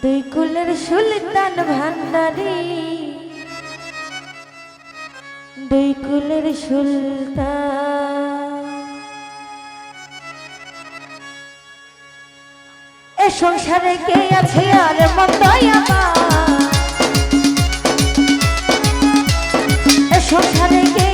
দুই কুলের সুলতান ভান্ডারি। দুই কুলের সুলতান। এ সংসারে কে আছে আর মন্দই আমার? এ সংসারে কে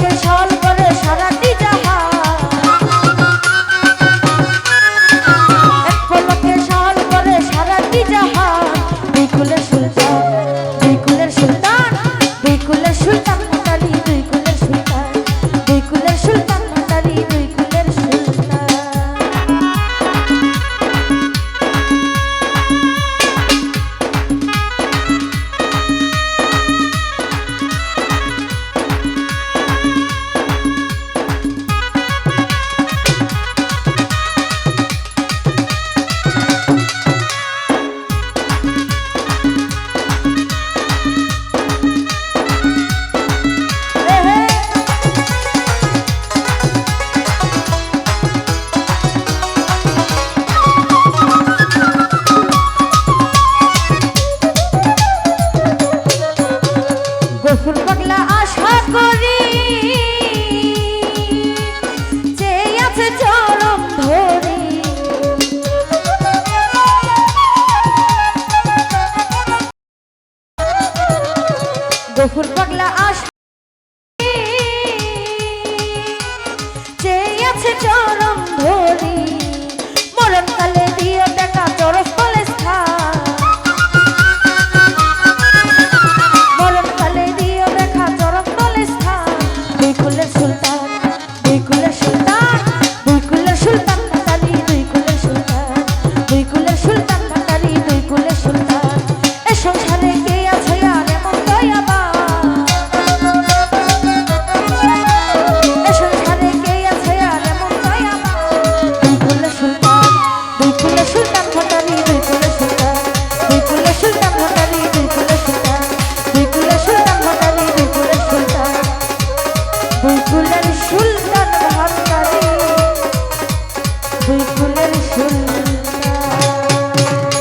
সারা we could.